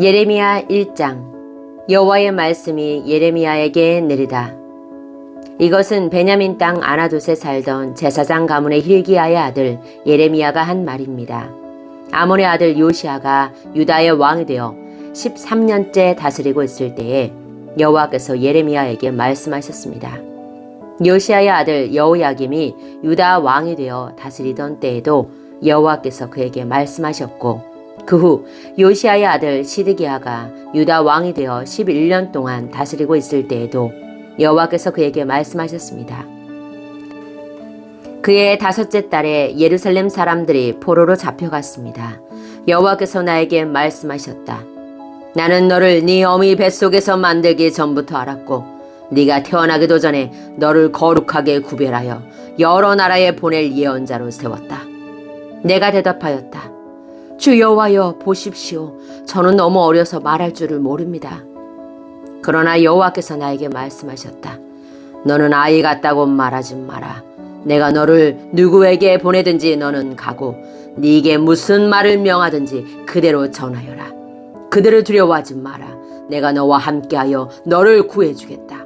예레미야 1장 여호와의 말씀이 예레미야에게 내리다. 이것은 베냐민 땅 아나돗에 살던 제사장 가문의 힐기야의 아들 예레미야가 한 말입니다. 아몬의 아들 요시아가 유다의 왕이 되어 13년째 다스리고 있을 때에 여호와께서 예레미야에게 말씀하셨습니다. 요시아의 아들 여호야김이 유다 왕이 되어 다스리던 때에도 여호와께서 그에게 말씀하셨고 그 후 요시아의 아들 시드기야가 유다 왕이 되어 11년 동안 다스리고 있을 때에도 여호와께서 그에게 말씀하셨습니다. 그의 다섯째 달에 예루살렘 사람들이 포로로 잡혀갔습니다. 여호와께서 나에게 말씀하셨다. 나는 너를 네 어미 뱃속에서 만들기 전부터 알았고 네가 태어나기도 전에 너를 거룩하게 구별하여 여러 나라에 보낼 예언자로 세웠다. 내가 대답하였다. 주 여호와여 보십시오. 저는 너무 어려서 말할 줄을 모릅니다. 그러나 여호와께서 나에게 말씀하셨다. 너는 아이 같다고 말하지 마라. 내가 너를 누구에게 보내든지 너는 가고 네게 무슨 말을 명하든지 그대로 전하여라. 그들을 두려워하지 마라. 내가 너와 함께하여 너를 구해주겠다.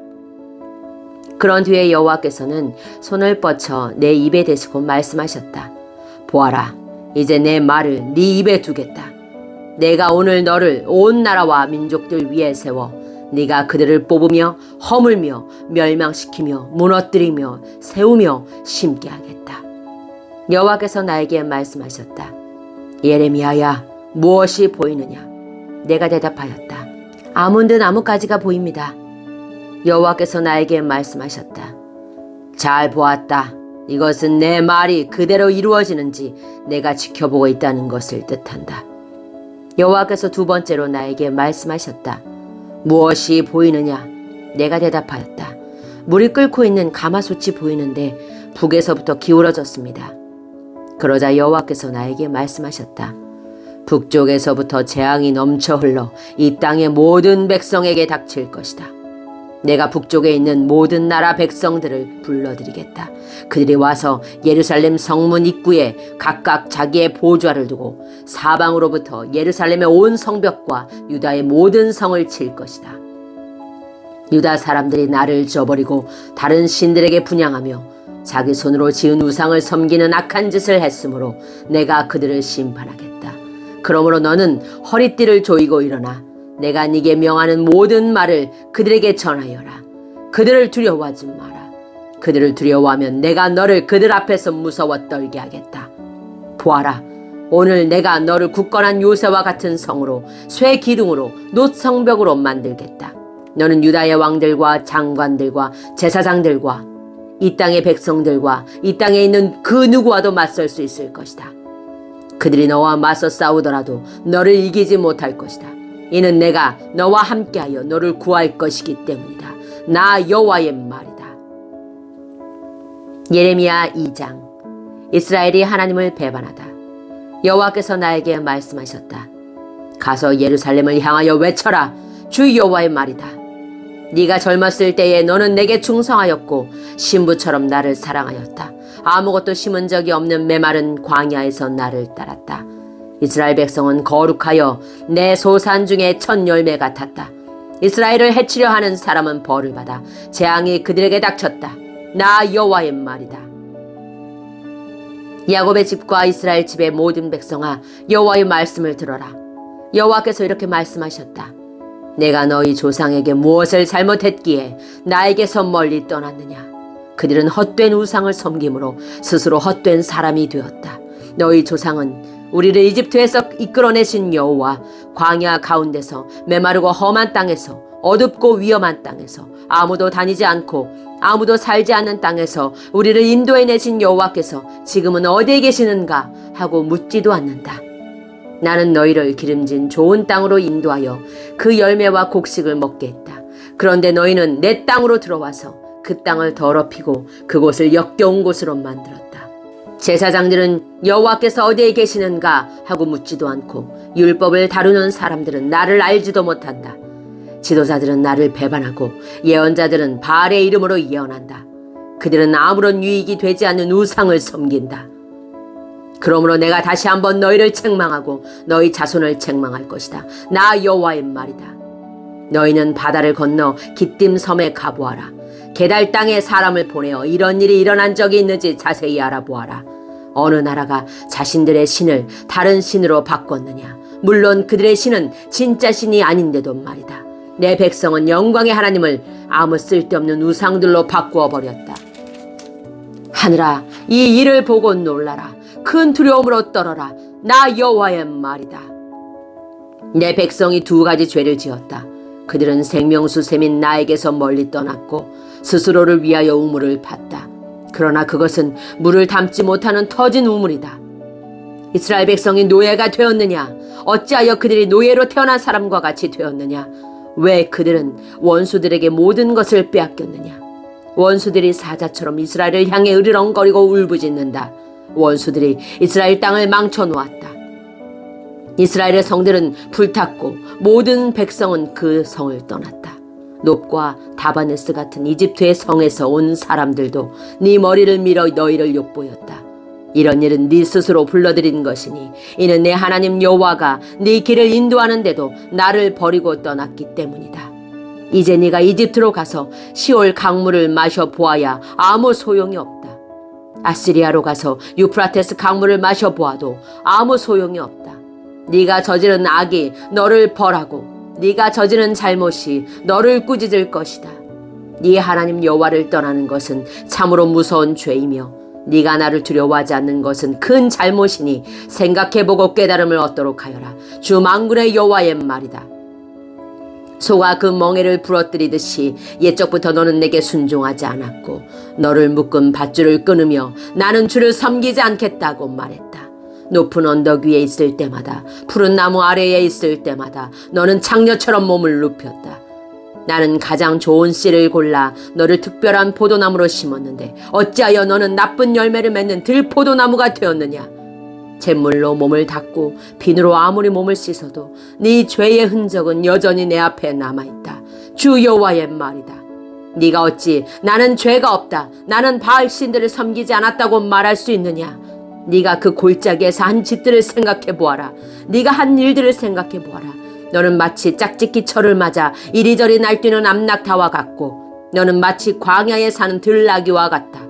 그런 뒤에 여호와께서는 손을 뻗쳐 내 입에 대시고 말씀하셨다. 보아라, 이제 내 말을 네 입에 두겠다. 내가 오늘 너를 온 나라와 민족들 위에 세워 네가 그들을 뽑으며 허물며 멸망시키며 무너뜨리며 세우며 심게 하겠다. 여호와께서 나에게 말씀하셨다. 예레미야야 무엇이 보이느냐? 내가 대답하였다. 아몬드 나뭇가지가 보입니다. 여호와께서 나에게 말씀하셨다. 잘 보았다. 이것은 내 말이 그대로 이루어지는지 내가 지켜보고 있다는 것을 뜻한다. 여호와께서 두 번째로 나에게 말씀하셨다. 무엇이 보이느냐? 내가 대답하였다. 물이 끓고 있는 가마솥이 보이는데 북에서부터 기울어졌습니다. 그러자 여호와께서 나에게 말씀하셨다. 북쪽에서부터 재앙이 넘쳐 흘러 이 땅의 모든 백성에게 닥칠 것이다. 내가 북쪽에 있는 모든 나라 백성들을 불러들이겠다. 그들이 와서 예루살렘 성문 입구에 각각 자기의 보좌를 두고 사방으로부터 예루살렘의 온 성벽과 유다의 모든 성을 칠 것이다. 유다 사람들이 나를 저버리고 다른 신들에게 분양하며 자기 손으로 지은 우상을 섬기는 악한 짓을 했으므로 내가 그들을 심판하겠다. 그러므로 너는 허리띠를 조이고 일어나 내가 네게 명하는 모든 말을 그들에게 전하여라. 그들을 두려워하지 마라. 그들을 두려워하면 내가 너를 그들 앞에서 무서워 떨게 하겠다. 보아라. 오늘 내가 너를 굳건한 요새와 같은 성으로 쇠 기둥으로 노성벽으로 만들겠다. 너는 유다의 왕들과 장관들과 제사장들과 이 땅의 백성들과 이 땅에 있는 그 누구와도 맞설 수 있을 것이다. 그들이 너와 맞서 싸우더라도 너를 이기지 못할 것이다. 이는 내가 너와 함께하여 너를 구할 것이기 때문이다. 나 여호와의 말이다. 예레미야 2장 이스라엘이 하나님을 배반하다. 여호와께서 나에게 말씀하셨다. 가서 예루살렘을 향하여 외쳐라. 주 여호와의 말이다. 네가 젊었을 때에 너는 내게 충성하였고 신부처럼 나를 사랑하였다. 아무것도 심은 적이 없는 메마른 광야에서 나를 따랐다. 이스라엘 백성은 거룩하여 내 소산 중에 첫 열매 같았다. 이스라엘을 해치려 하는 사람은 벌을 받아 재앙이 그들에게 닥쳤다. 나 여호와의 말이다. 야곱의 집과 이스라엘 집의 모든 백성아 여호와의 말씀을 들어라. 여호와께서 이렇게 말씀하셨다. 내가 너희 조상에게 무엇을 잘못했기에 나에게서 멀리 떠났느냐? 그들은 헛된 우상을 섬김으로 스스로 헛된 사람이 되었다. 너희 조상은 우리를 이집트에서 이끌어내신 여호와 광야 가운데서 메마르고 험한 땅에서 어둡고 위험한 땅에서 아무도 다니지 않고 아무도 살지 않는 땅에서 우리를 인도해 내신 여호와께서 지금은 어디에 계시는가 하고 묻지도 않는다. 나는 너희를 기름진 좋은 땅으로 인도하여 그 열매와 곡식을 먹게 했다. 그런데 너희는 내 땅으로 들어와서 그 땅을 더럽히고 그곳을 역겨운 곳으로 만들었다. 제사장들은 여호와께서 어디에 계시는가 하고 묻지도 않고 율법을 다루는 사람들은 나를 알지도 못한다. 지도자들은 나를 배반하고 예언자들은 바알의 이름으로 예언한다. 그들은 아무런 유익이 되지 않는 우상을 섬긴다. 그러므로 내가 다시 한번 너희를 책망하고 너희 자손을 책망할 것이다. 나 여호와의 말이다. 너희는 바다를 건너 기띔 섬에 가보아라. 게달 땅에 사람을 보내어 이런 일이 일어난 적이 있는지 자세히 알아보아라. 어느 나라가 자신들의 신을 다른 신으로 바꿨느냐? 물론 그들의 신은 진짜 신이 아닌데도 말이다. 내 백성은 영광의 하나님을 아무 쓸데없는 우상들로 바꾸어 버렸다. 하늘아, 이 일을 보고 놀라라. 큰 두려움으로 떨어라. 나 여호와의 말이다. 내 백성이 두 가지 죄를 지었다. 그들은 생명수 샘인 나에게서 멀리 떠났고 스스로를 위하여 우물을 팠다. 그러나 그것은 물을 담지 못하는 터진 우물이다. 이스라엘 백성이 노예가 되었느냐? 어찌하여 그들이 노예로 태어난 사람과 같이 되었느냐? 왜 그들은 원수들에게 모든 것을 빼앗겼느냐? 원수들이 사자처럼 이스라엘을 향해 으르렁거리고 울부짖는다. 원수들이 이스라엘 땅을 망쳐 놓았다. 이스라엘의 성들은 불탔고 모든 백성은 그 성을 떠났다. 높과 다바네스 같은 이집트의 성에서 온 사람들도 네 머리를 밀어 너희를 욕보였다. 이런 일은 네 스스로 불러들인 것이니 이는 내 하나님 여호와가 네 길을 인도하는데도 나를 버리고 떠났기 때문이다. 이제 네가 이집트로 가서 시올 강물을 마셔 보아야 아무 소용이 없다. 아시리아로 가서 유프라테스 강물을 마셔 보아도 아무 소용이 없다. 네가 저지른 악이 너를 벌하고 네가 저지른 잘못이 너를 꾸짖을 것이다. 네 하나님 여호와를 떠나는 것은 참으로 무서운 죄이며 네가 나를 두려워하지 않는 것은 큰 잘못이니 생각해보고 깨달음을 얻도록 하여라. 주 만군의 여호와의 말이다. 소가 그 멍에를 부러뜨리듯이 옛적부터 너는 내게 순종하지 않았고 너를 묶은 밧줄을 끊으며 나는 주를 섬기지 않겠다고 말했다. 높은 언덕 위에 있을 때마다 푸른 나무 아래에 있을 때마다 너는 창녀처럼 몸을 눕혔다. 나는 가장 좋은 씨를 골라 너를 특별한 포도나무로 심었는데 어찌하여 너는 나쁜 열매를 맺는 들포도나무가 되었느냐? 잿물로 몸을 닦고 비누로 아무리 몸을 씻어도 네 죄의 흔적은 여전히 내 앞에 남아있다. 주 여호와의 말이다. 네가 어찌 나는 죄가 없다. 나는 바알 신들을 섬기지 않았다고 말할 수 있느냐? 네가 그 골짜기에서 한 짓들을 생각해 보아라. 네가 한 일들을 생각해 보아라. 너는 마치 짝짓기 철을 맞아 이리저리 날뛰는 암낙타와 같고 너는 마치 광야에 사는 들나귀와 같다.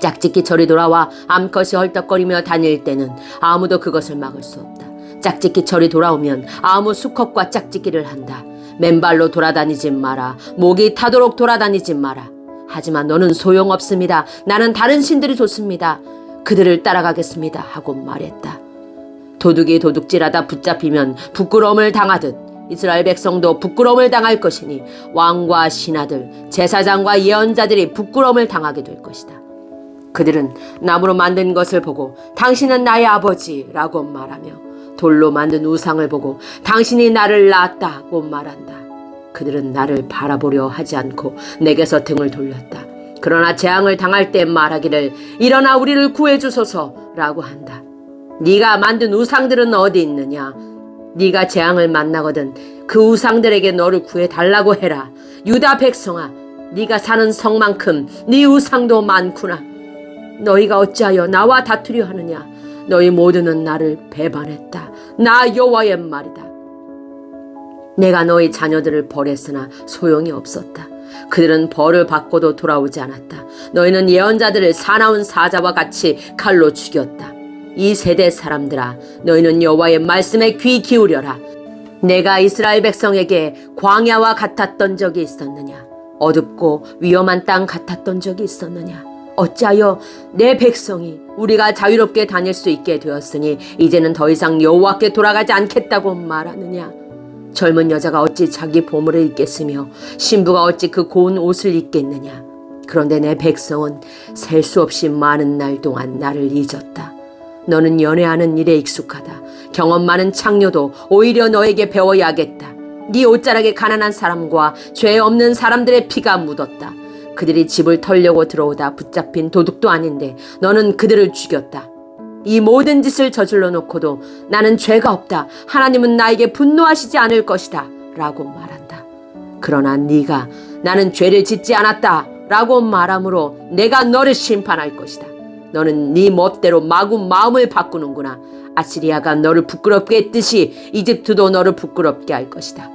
짝짓기 철이 돌아와 암컷이 헐떡거리며 다닐 때는 아무도 그것을 막을 수 없다. 짝짓기 철이 돌아오면 아무 수컷과 짝짓기를 한다. 맨발로 돌아다니지 마라. 목이 타도록 돌아다니지 마라. 하지만 너는 소용없습니다. 나는 다른 신들이 좋습니다. 그들을 따라가겠습니다. 하고 말했다. 도둑이 도둑질하다 붙잡히면 부끄러움을 당하듯 이스라엘 백성도 부끄러움을 당할 것이니 왕과 신하들, 제사장과 예언자들이 부끄러움을 당하게 될 것이다. 그들은 나무로 만든 것을 보고 당신은 나의 아버지라고 말하며 돌로 만든 우상을 보고 당신이 나를 낳았다고 말한다. 그들은 나를 바라보려 하지 않고 내게서 등을 돌렸다. 그러나 재앙을 당할 때 말하기를 일어나 우리를 구해 주소서라고 한다. 네가 만든 우상들은 어디 있느냐? 네가 재앙을 만나거든 그 우상들에게 너를 구해 달라고 해라. 유다 백성아, 네가 사는 성만큼 네 우상도 많구나. 너희가 어찌하여 나와 다투려 하느냐? 너희 모두는 나를 배반했다. 나 여호와의 말이다. 내가 너희 자녀들을 벌했으나 소용이 없었다. 그들은 벌을 받고도 돌아오지 않았다. 너희는 예언자들을 사나운 사자와 같이 칼로 죽였다. 이 세대 사람들아, 너희는 여호와의 말씀에 귀 기울여라. 내가 이스라엘 백성에게 광야와 같았던 적이 있었느냐? 어둡고 위험한 땅 같았던 적이 있었느냐? 어찌하여 내 백성이 우리가 자유롭게 다닐 수 있게 되었으니 이제는 더 이상 여호와께 돌아가지 않겠다고 말하느냐? 젊은 여자가 어찌 자기 보물을 입겠으며 신부가 어찌 그 고운 옷을 입겠느냐? 그런데 내 백성은 셀 수 없이 많은 날 동안 나를 잊었다. 너는 연애하는 일에 익숙하다. 경험 많은 창녀도 오히려 너에게 배워야겠다. 네 옷자락에 가난한 사람과 죄 없는 사람들의 피가 묻었다. 그들이 집을 털려고 들어오다 붙잡힌 도둑도 아닌데 너는 그들을 죽였다. 이 모든 짓을 저질러 놓고도 나는 죄가 없다. 하나님은 나에게 분노하시지 않을 것이다. 라고 말한다. 그러나 네가 나는 죄를 짓지 않았다. 라고 말하므로 내가 너를 심판할 것이다. 너는 네 멋대로 마구 마음을 바꾸는구나. 아시리아가 너를 부끄럽게 했듯이 이집트도 너를 부끄럽게 할 것이다.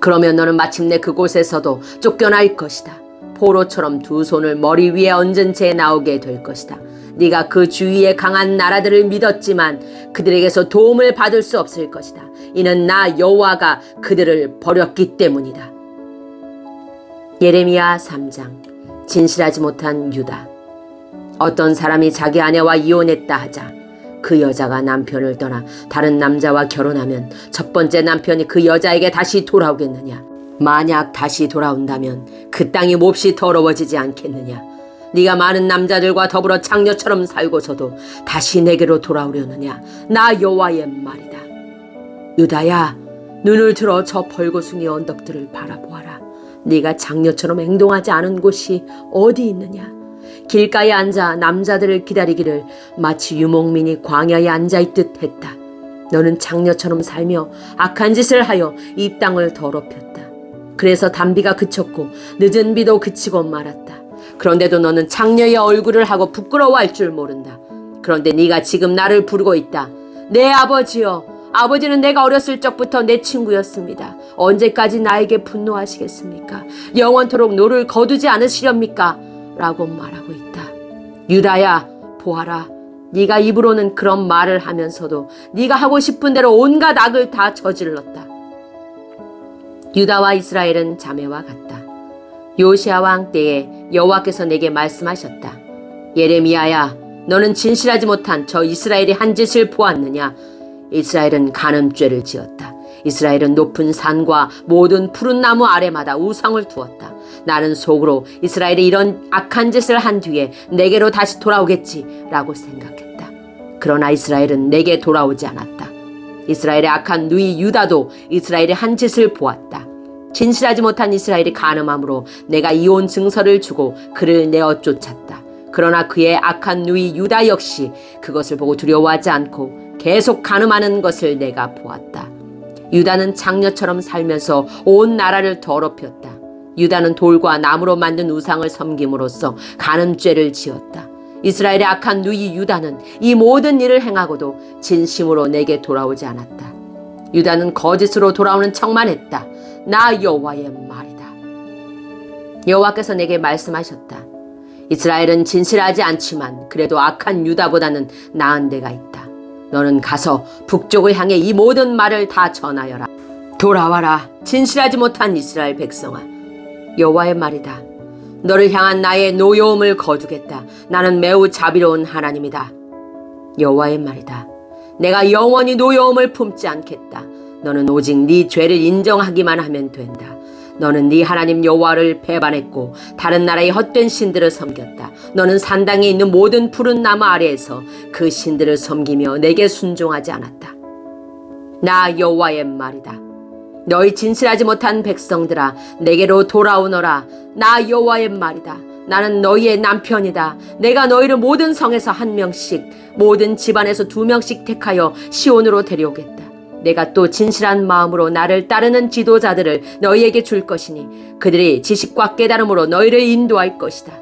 그러면 너는 마침내 그곳에서도 쫓겨날 것이다. 포로처럼 두 손을 머리 위에 얹은 채 나오게 될 것이다. 네가 그 주위의 강한 나라들을 믿었지만 그들에게서 도움을 받을 수 없을 것이다. 이는 나 여호와가 그들을 버렸기 때문이다. 예레미야 3장 진실하지 못한 유다 어떤 사람이 자기 아내와 이혼했다 하자 그 여자가 남편을 떠나 다른 남자와 결혼하면 첫 번째 남편이 그 여자에게 다시 돌아오겠느냐? 만약 다시 돌아온다면 그 땅이 몹시 더러워지지 않겠느냐? 네가 많은 남자들과 더불어 창녀처럼 살고서도 다시 내게로 돌아오려느냐? 나 여호와의 말이다. 유다야, 눈을 들어 저 벌거숭이 언덕들을 바라보아라. 네가 장녀처럼 행동하지 않은 곳이 어디 있느냐? 길가에 앉아 남자들을 기다리기를 마치 유목민이 광야에 앉아 있듯 했다. 너는 장녀처럼 살며 악한 짓을 하여 이 땅을 더럽혔다. 그래서 단비가 그쳤고 늦은 비도 그치고 말았다. 그런데도 너는 장녀의 얼굴을 하고 부끄러워할 줄 모른다. 그런데 네가 지금 나를 부르고 있다. 내 아버지여, 아버지는 내가 어렸을 적부터 내 친구였습니다. 언제까지 나에게 분노하시겠습니까? 영원토록 노를 거두지 않으시렵니까? 라고 말하고 있다. 유다야, 보아라. 네가 입으로는 그런 말을 하면서도 네가 하고 싶은 대로 온갖 악을 다 저질렀다. 유다와 이스라엘은 자매와 같다. 요시아 왕 때에 여호와께서 내게 말씀하셨다. 예레미야야, 너는 진실하지 못한 저 이스라엘의 한 짓을 보았느냐? 이스라엘은 간음죄를 지었다. 이스라엘은 높은 산과 모든 푸른 나무 아래마다 우상을 두었다. 나는 속으로 이스라엘이 이런 악한 짓을 한 뒤에 내게로 다시 돌아오겠지라고 생각했다. 그러나 이스라엘은 내게 돌아오지 않았다. 이스라엘의 악한 누이 유다도 이스라엘의 한 짓을 보았다. 진실하지 못한 이스라엘이 간음함으로 내가 이혼 증서를 주고 그를 내어 쫓았다. 그러나 그의 악한 누이 유다 역시 그것을 보고 두려워하지 않고 계속 간음하는 것을 내가 보았다. 유다는 장녀처럼 살면서 온 나라를 더럽혔다. 유다는 돌과 나무로 만든 우상을 섬김으로써 간음죄를 지었다. 이스라엘의 악한 누이 유다는 이 모든 일을 행하고도 진심으로 내게 돌아오지 않았다. 유다는 거짓으로 돌아오는 척만 했다. 나 여호와의 말이다. 여호와께서 내게 말씀하셨다. 이스라엘은 진실하지 않지만 그래도 악한 유다보다는 나은 데가 있다. 너는 가서 북쪽을 향해 이 모든 말을 다 전하여라. 돌아와라. 진실하지 못한 이스라엘 백성아. 여호와의 말이다. 너를 향한 나의 노여움을 거두겠다. 나는 매우 자비로운 하나님이다. 여호와의 말이다. 내가 영원히 노여움을 품지 않겠다. 너는 오직 네 죄를 인정하기만 하면 된다. 너는 네 하나님 여호와를 배반했고 다른 나라의 헛된 신들을 섬겼다. 너는 산당에 있는 모든 푸른 나무 아래에서 그 신들을 섬기며 내게 순종하지 않았다. 나 여호와의 말이다. 너희 진실하지 못한 백성들아 내게로 돌아오너라. 나 여호와의 말이다. 나는 너희의 남편이다. 내가 너희를 모든 성에서 한 명씩, 모든 집안에서 두 명씩 택하여 시온으로 데려오겠다. 내가 또 진실한 마음으로 나를 따르는 지도자들을 너희에게 줄 것이니 그들이 지식과 깨달음으로 너희를 인도할 것이다.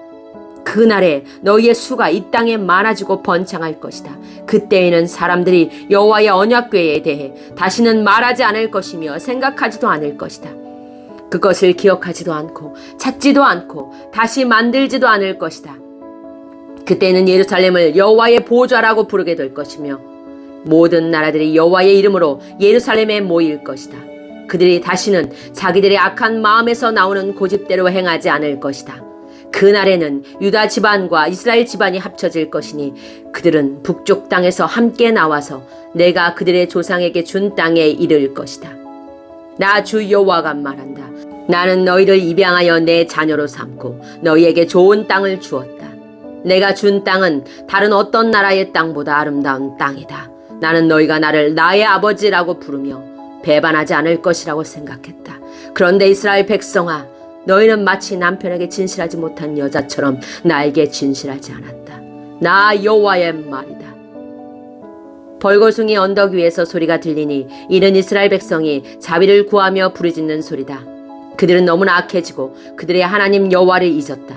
그날에 너희의 수가 이 땅에 많아지고 번창할 것이다. 그때에는 사람들이 여호와의 언약궤에 대해 다시는 말하지 않을 것이며 생각하지도 않을 것이다. 그것을 기억하지도 않고 찾지도 않고 다시 만들지도 않을 것이다. 그때는 예루살렘을 여호와의 보좌라고 부르게 될 것이며 모든 나라들이 여호와의 이름으로 예루살렘에 모일 것이다. 그들이 다시는 자기들의 악한 마음에서 나오는 고집대로 행하지 않을 것이다. 그날에는 유다 집안과 이스라엘 집안이 합쳐질 것이니 그들은 북쪽 땅에서 함께 나와서 내가 그들의 조상에게 준 땅에 이를 것이다. 나 주 여호와가 말한다. 나는 너희를 입양하여 내 자녀로 삼고 너희에게 좋은 땅을 주었다. 내가 준 땅은 다른 어떤 나라의 땅보다 아름다운 땅이다. 나는 너희가 나를 나의 아버지라고 부르며 배반하지 않을 것이라고 생각했다. 그런데 이스라엘 백성아, 너희는 마치 남편에게 진실하지 못한 여자처럼 나에게 진실하지 않았다. 나 여호와의 말이다. 벌거숭이 언덕 위에서 소리가 들리니 이는 이스라엘 백성이 자비를 구하며 부르짖는 소리다. 그들은 너무나 악해지고 그들의 하나님 여호와를 잊었다.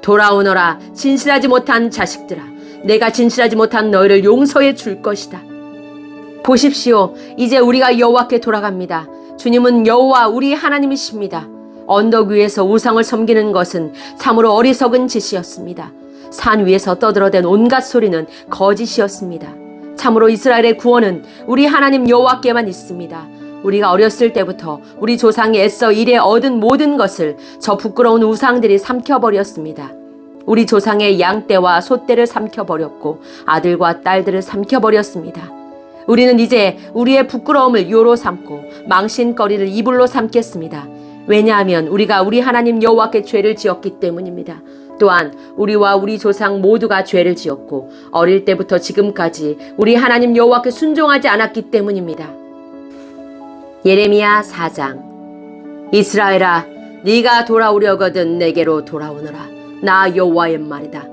돌아오너라 진실하지 못한 자식들아 내가 진실하지 못한 너희를 용서해 줄 것이다. 보십시오. 이제 우리가 여호와께 돌아갑니다. 주님은 여호와 우리 하나님이십니다. 언덕 위에서 우상을 섬기는 것은 참으로 어리석은 짓이었습니다. 산 위에서 떠들어댄 온갖 소리는 거짓이었습니다. 참으로 이스라엘의 구원은 우리 하나님 여호와께만 있습니다. 우리가 어렸을 때부터 우리 조상이 애써 일에 얻은 모든 것을 저 부끄러운 우상들이 삼켜버렸습니다. 우리 조상의 양떼와 소떼를 삼켜버렸고 아들과 딸들을 삼켜버렸습니다. 우리는 이제 우리의 부끄러움을 요로 삼고 망신거리를 이불로 삼겠습니다. 왜냐하면 우리가 우리 하나님 여호와께 죄를 지었기 때문입니다. 또한 우리와 우리 조상 모두가 죄를 지었고 어릴 때부터 지금까지 우리 하나님 여호와께 순종하지 않았기 때문입니다. 예레미야 4장 이스라엘아 네가 돌아오려거든 내게로 돌아오너라 나 여호와의 말이다.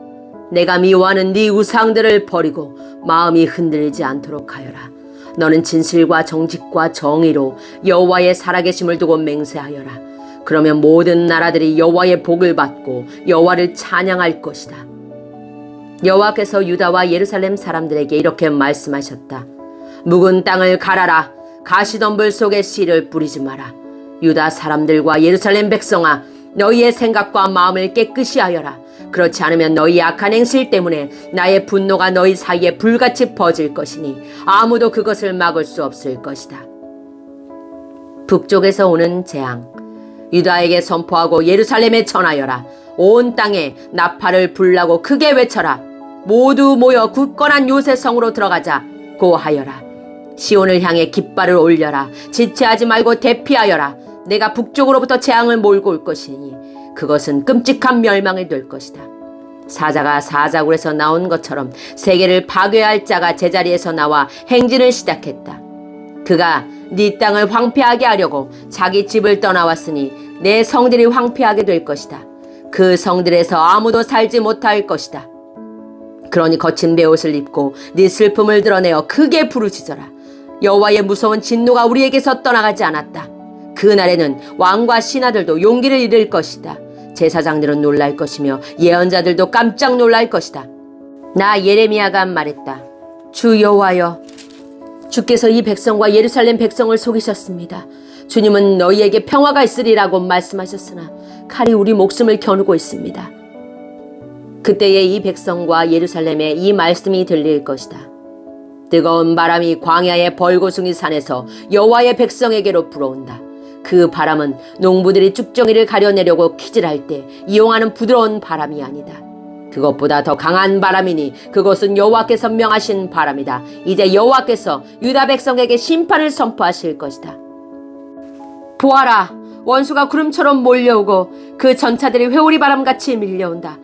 내가 미워하는 네 우상들을 버리고 마음이 흔들리지 않도록 하여라. 너는 진실과 정직과 정의로 여호와의 살아계심을 두고 맹세하여라. 그러면 모든 나라들이 여호와의 복을 받고 여호와를 찬양할 것이다. 여호와께서 유다와 예루살렘 사람들에게 이렇게 말씀하셨다. 묵은 땅을 갈아라. 가시덤불 속에 씨를 뿌리지 마라. 유다 사람들과 예루살렘 백성아, 너희의 생각과 마음을 깨끗이 하여라. 그렇지 않으면 너희 악한 행실 때문에 나의 분노가 너희 사이에 불같이 퍼질 것이니 아무도 그것을 막을 수 없을 것이다. 북쪽에서 오는 재앙. 유다에게 선포하고 예루살렘에 전하여라. 온 땅에 나팔을 불라고 크게 외쳐라. 모두 모여 굳건한 요새 성으로 들어가자. 고하여라. 시온을 향해 깃발을 올려라. 지체하지 말고 대피하여라. 내가 북쪽으로부터 재앙을 몰고 올 것이니 그것은 끔찍한 멸망이 될 것이다. 사자가 사자굴에서 나온 것처럼 세계를 파괴할 자가 제자리에서 나와 행진을 시작했다. 그가 네 땅을 황폐하게 하려고 자기 집을 떠나왔으니 내 성들이 황폐하게 될 것이다. 그 성들에서 아무도 살지 못할 것이다. 그러니 거친 베옷을 입고 네 슬픔을 드러내어 크게 부르짖어라. 여호와의 무서운 진노가 우리에게서 떠나가지 않았다. 그날에는 왕과 신하들도 용기를 잃을 것이다. 제사장들은 놀랄 것이며 예언자들도 깜짝 놀랄 것이다. 나 예레미야가 말했다. 주 여호와여, 주께서 이 백성과 예루살렘 백성을 속이셨습니다. 주님은 너희에게 평화가 있으리라고 말씀하셨으나 칼이 우리 목숨을 겨누고 있습니다. 그때에 이 백성과 예루살렘에 이 말씀이 들릴 것이다. 뜨거운 바람이 광야의 벌고숭이 산에서 여호와의 백성에게로 불어온다. 그 바람은 농부들이 쭉정이를 가려내려고 키질할 때 이용하는 부드러운 바람이 아니다. 그것보다 더 강한 바람이니 그것은 여호와께서 명하신 바람이다. 이제 여호와께서 유다 백성에게 심판을 선포하실 것이다. 보아라, 원수가 구름처럼 몰려오고 그 전차들이 회오리 바람같이 밀려온다.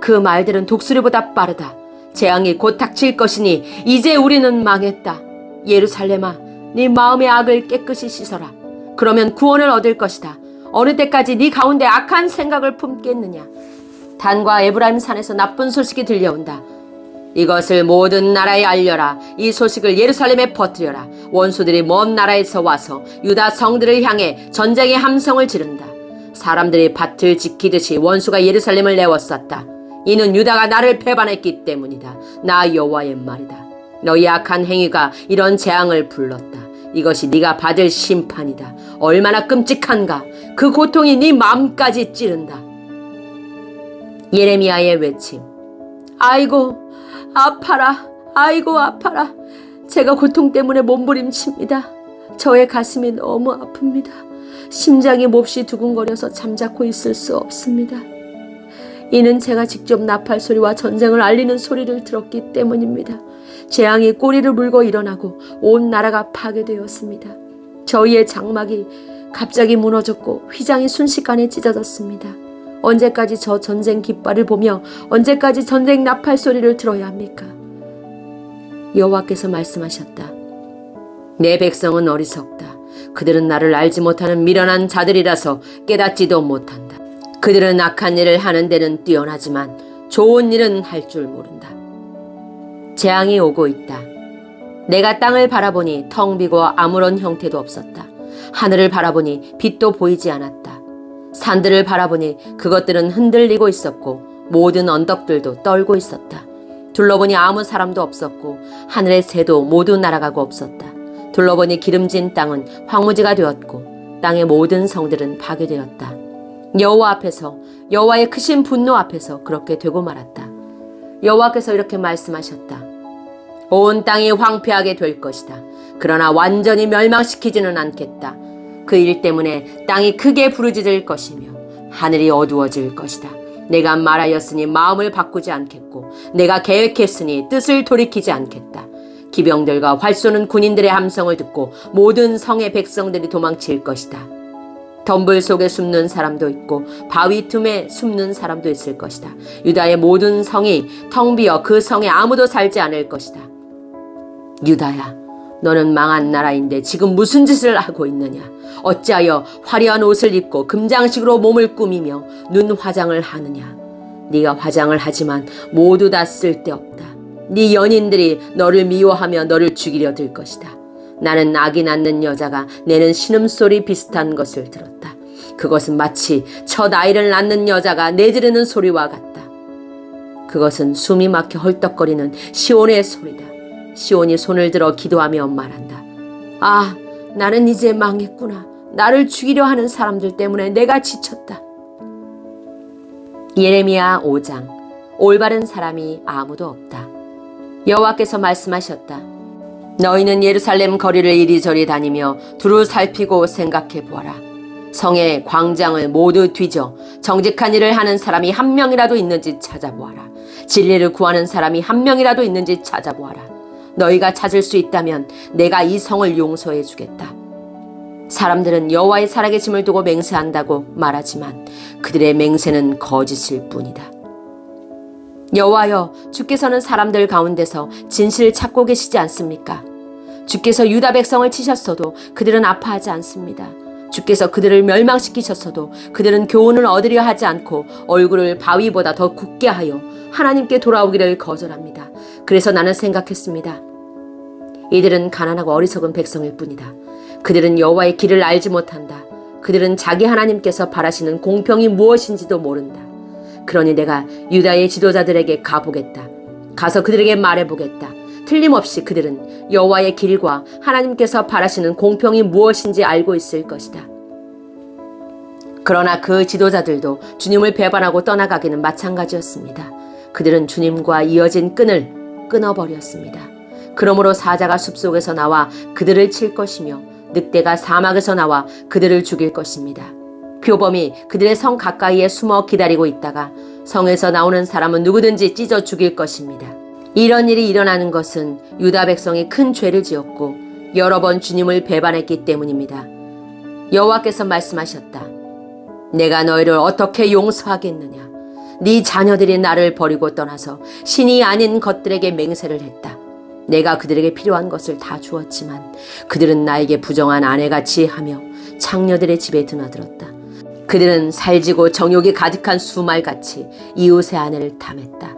그 말들은 독수리보다 빠르다. 재앙이 곧 닥칠 것이니 이제 우리는 망했다. 예루살렘아, 네 마음의 악을 깨끗이 씻어라. 그러면 구원을 얻을 것이다. 어느 때까지 네 가운데 악한 생각을 품겠느냐? 단과 에브라임 산에서 나쁜 소식이 들려온다. 이것을 모든 나라에 알려라. 이 소식을 예루살렘에 퍼뜨려라. 원수들이 먼 나라에서 와서 유다 성들을 향해 전쟁의 함성을 지른다. 사람들이 밭을 지키듯이 원수가 예루살렘을 내웠었다. 이는 유다가 나를 배반했기 때문이다. 나 여호와의 말이다. 너희 악한 행위가 이런 재앙을 불렀다. 이것이 네가 받을 심판이다. 얼마나 끔찍한가. 그 고통이 네 마음까지 찌른다. 예레미야의 외침. 아이고, 아파라. 아이고, 아파라. 제가 고통 때문에 몸부림칩니다. 저의 가슴이 너무 아픕니다. 심장이 몹시 두근거려서 잠자코 있을 수 없습니다. 이는 제가 직접 나팔 소리와 전쟁을 알리는 소리를 들었기 때문입니다. 재앙이 꼬리를 물고 일어나고 온 나라가 파괴되었습니다. 저희의 장막이 갑자기 무너졌고 휘장이 순식간에 찢어졌습니다. 언제까지 저 전쟁 깃발을 보며 언제까지 전쟁 나팔 소리를 들어야 합니까? 여호와께서 말씀하셨다. 내 백성은 어리석다. 그들은 나를 알지 못하는 미련한 자들이라서 깨닫지도 못한다. 그들은 악한 일을 하는 데는 뛰어나지만 좋은 일은 할 줄 모른다. 재앙이 오고 있다. 내가 땅을 바라보니 텅 비고 아무런 형태도 없었다. 하늘을 바라보니 빛도 보이지 않았다. 산들을 바라보니 그것들은 흔들리고 있었고 모든 언덕들도 떨고 있었다. 둘러보니 아무 사람도 없었고 하늘의 새도 모두 날아가고 없었다. 둘러보니 기름진 땅은 황무지가 되었고 땅의 모든 성들은 파괴되었다. 여호와 앞에서 여호와의 크신 분노 앞에서 그렇게 되고 말았다. 여호와께서 이렇게 말씀하셨다. 온 땅이 황폐하게 될 것이다. 그러나 완전히 멸망시키지는 않겠다. 그 일 때문에 땅이 크게 부르짖을 것이며 하늘이 어두워질 것이다. 내가 말하였으니 마음을 바꾸지 않겠고 내가 계획했으니 뜻을 돌이키지 않겠다. 기병들과 활 쏘는 군인들의 함성을 듣고 모든 성의 백성들이 도망칠 것이다. 덤불 속에 숨는 사람도 있고 바위 틈에 숨는 사람도 있을 것이다. 유다의 모든 성이 텅 비어 그 성에 아무도 살지 않을 것이다. 유다야, 너는 망한 나라인데 지금 무슨 짓을 하고 있느냐? 어찌하여 화려한 옷을 입고 금장식으로 몸을 꾸미며 눈 화장을 하느냐? 네가 화장을 하지만 모두 다 쓸데없다. 네 연인들이 너를 미워하며 너를 죽이려 들 것이다. 나는 아기 낳는 여자가 내는 신음소리 비슷한 것을 들었다. 그것은 마치 첫 아이를 낳는 여자가 내지르는 소리와 같다. 그것은 숨이 막혀 헐떡거리는 시온의 소리다. 시온이 손을 들어 기도하며 말한다. 아, 나는 이제 망했구나. 나를 죽이려 하는 사람들 때문에 내가 지쳤다. 예레미야 5장 올바른 사람이 아무도 없다. 여호와께서 말씀하셨다. 너희는 예루살렘 거리를 이리저리 다니며 두루 살피고 생각해 보아라. 성의 광장을 모두 뒤져 정직한 일을 하는 사람이 한 명이라도 있는지 찾아보아라. 진리를 구하는 사람이 한 명이라도 있는지 찾아보아라. 너희가 찾을 수 있다면 내가 이 성을 용서해 주겠다. 사람들은 여호와의 살아계심을 두고 맹세한다고 말하지만 그들의 맹세는 거짓일 뿐이다. 여호와여, 주께서는 사람들 가운데서 진실을 찾고 계시지 않습니까? 주께서 유다 백성을 치셨어도 그들은 아파하지 않습니다. 주께서 그들을 멸망시키셨어도 그들은 교훈을 얻으려 하지 않고 얼굴을 바위보다 더 굳게 하여 하나님께 돌아오기를 거절합니다. 그래서 나는 생각했습니다. 이들은 가난하고 어리석은 백성일 뿐이다. 그들은 여호와의 길을 알지 못한다. 그들은 자기 하나님께서 바라시는 공평이 무엇인지도 모른다. 그러니 내가 유다의 지도자들에게 가보겠다. 가서 그들에게 말해보겠다. 틀림없이 그들은 여호와의 길과 하나님께서 바라시는 공평이 무엇인지 알고 있을 것이다. 그러나 그 지도자들도 주님을 배반하고 떠나가기는 마찬가지였습니다. 그들은 주님과 이어진 끈을 끊어버렸습니다. 그러므로 사자가 숲속에서 나와 그들을 칠 것이며 늑대가 사막에서 나와 그들을 죽일 것입니다. 표범이 그들의 성 가까이에 숨어 기다리고 있다가 성에서 나오는 사람은 누구든지 찢어 죽일 것입니다. 이런 일이 일어나는 것은 유다 백성이 큰 죄를 지었고 여러 번 주님을 배반했기 때문입니다. 여호와께서 말씀하셨다. 내가 너희를 어떻게 용서하겠느냐? 네 자녀들이 나를 버리고 떠나서 신이 아닌 것들에게 맹세를 했다. 내가 그들에게 필요한 것을 다 주었지만 그들은 나에게 부정한 아내같이 하며 창녀들의 집에 드나들었다. 그들은 살지고 정욕이 가득한 수말같이 이웃의 아내를 탐했다.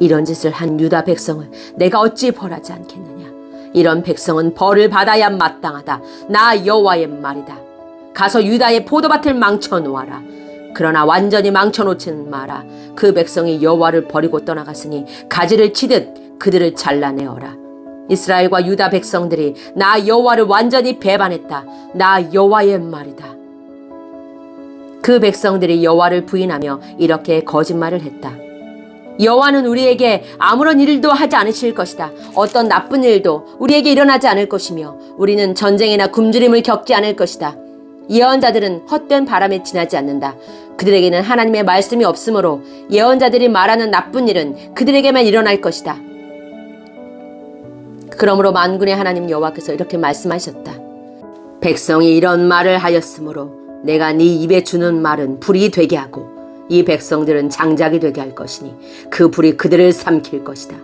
이런 짓을 한 유다 백성을 내가 어찌 벌하지 않겠느냐? 이런 백성은 벌을 받아야 마땅하다. 나 여호와의 말이다. 가서 유다의 포도밭을 망쳐 놓아라. 그러나 완전히 망쳐 놓지는 마라. 그 백성이 여호와를 버리고 떠나갔으니 가지를 치듯 그들을 잘라내어라. 이스라엘과 유다 백성들이 나 여호와를 완전히 배반했다. 나 여호와의 말이다. 그 백성들이 여호와를 부인하며 이렇게 거짓말을 했다. 여호와는 우리에게 아무런 일도 하지 않으실 것이다. 어떤 나쁜 일도 우리에게 일어나지 않을 것이며 우리는 전쟁이나 굶주림을 겪지 않을 것이다. 예언자들은 헛된 바람에 지나지 않는다. 그들에게는 하나님의 말씀이 없으므로 예언자들이 말하는 나쁜 일은 그들에게만 일어날 것이다. 그러므로 만군의 하나님 여호와께서 이렇게 말씀하셨다. 백성이 이런 말을 하였으므로 내가 네 입에 주는 말은 불이 되게 하고 이 백성들은 장작이 되게 할 것이니 그 불이 그들을 삼킬 것이다.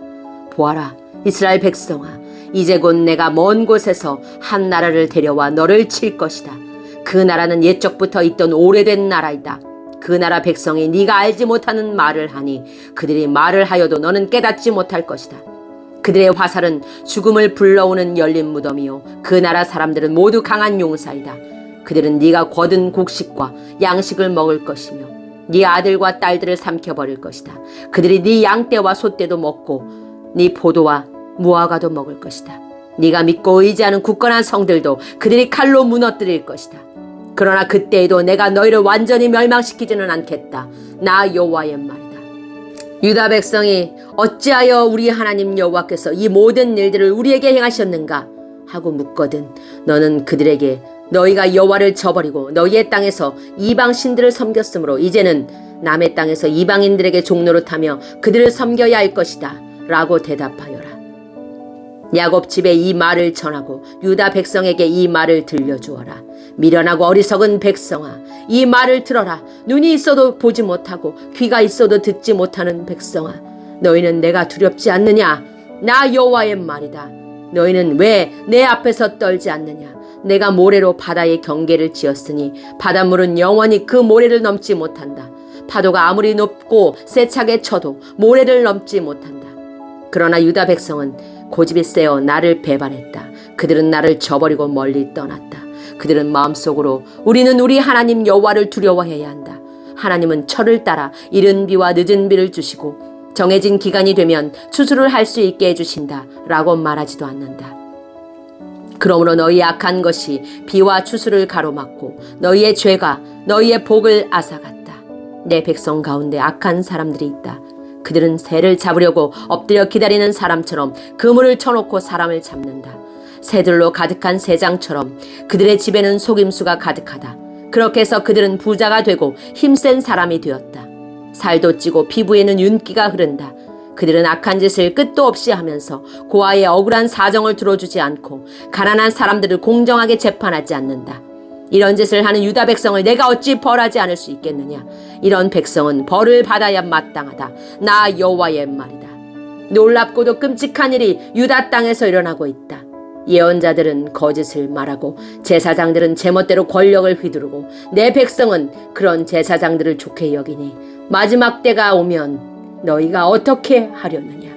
보아라 이스라엘 백성아 이제 곧 내가 먼 곳에서 한 나라를 데려와 너를 칠 것이다. 그 나라는 옛적부터 있던 오래된 나라이다. 그 나라 백성이 네가 알지 못하는 말을 하니 그들이 말을 하여도 너는 깨닫지 못할 것이다. 그들의 화살은 죽음을 불러오는 열린 무덤이요 그 나라 사람들은 모두 강한 용사이다. 그들은 네가 거둔 곡식과 양식을 먹을 것이며 네 아들과 딸들을 삼켜 버릴 것이다. 그들이 네 양떼와 소떼도 먹고 네 포도와 무화과도 먹을 것이다. 네가 믿고 의지하는 굳건한 성들도 그들이 칼로 무너뜨릴 것이다. 그러나 그때에도 내가 너희를 완전히 멸망시키지는 않겠다. 나 여호와의 말이다. 유다 백성이 어찌하여 우리 하나님 여호와께서 이 모든 일들을 우리에게 행하셨는가 하고 묻거든 너는 그들에게 너희가 여호와를 저버리고 너희의 땅에서 이방 신들을 섬겼으므로 이제는 남의 땅에서 이방인들에게 종노릇하며 그들을 섬겨야 할 것이다 라고 대답하여라 야곱 집에 이 말을 전하고 유다 백성에게 이 말을 들려주어라. 미련하고 어리석은 백성아, 이 말을 들어라. 눈이 있어도 보지 못하고 귀가 있어도 듣지 못하는 백성아, 너희는 내가 두렵지 않느냐? 나 여호와의 말이다. 너희는 왜 내 앞에서 떨지 않느냐? 내가 모래로 바다의 경계를 지었으니 바닷물은 영원히 그 모래를 넘지 못한다. 파도가 아무리 높고 세차게 쳐도 모래를 넘지 못한다. 그러나 유다 백성은 고집이 세어 나를 배반했다. 그들은 나를 저버리고 멀리 떠났다. 그들은 마음속으로 우리는 우리 하나님 여호와를 두려워해야 한다. 하나님은 철을 따라 이른 비와 늦은 비를 주시고 정해진 기간이 되면 추수를 할 수 있게 해주신다. 라고 말하지도 않는다. 그러므로 너희 악한 것이 비와 추수를 가로막고 너희의 죄가 너희의 복을 앗아갔다. 내 백성 가운데 악한 사람들이 있다. 그들은 새를 잡으려고 엎드려 기다리는 사람처럼 그물을 쳐놓고 사람을 잡는다. 새들로 가득한 새장처럼 그들의 집에는 속임수가 가득하다. 그렇게 해서 그들은 부자가 되고 힘센 사람이 되었다. 살도 찌고 피부에는 윤기가 흐른다. 그들은 악한 짓을 끝도 없이 하면서 고아의 억울한 사정을 들어주지 않고 가난한 사람들을 공정하게 재판하지 않는다. 이런 짓을 하는 유다 백성을 내가 어찌 벌하지 않을 수 있겠느냐? 이런 백성은 벌을 받아야 마땅하다. 나 여호와의 말이다. 놀랍고도 끔찍한 일이 유다 땅에서 일어나고 있다. 예언자들은 거짓을 말하고 제사장들은 제멋대로 권력을 휘두르고 내 백성은 그런 제사장들을 좋게 여기니 마지막 때가 오면 너희가 어떻게 하려느냐?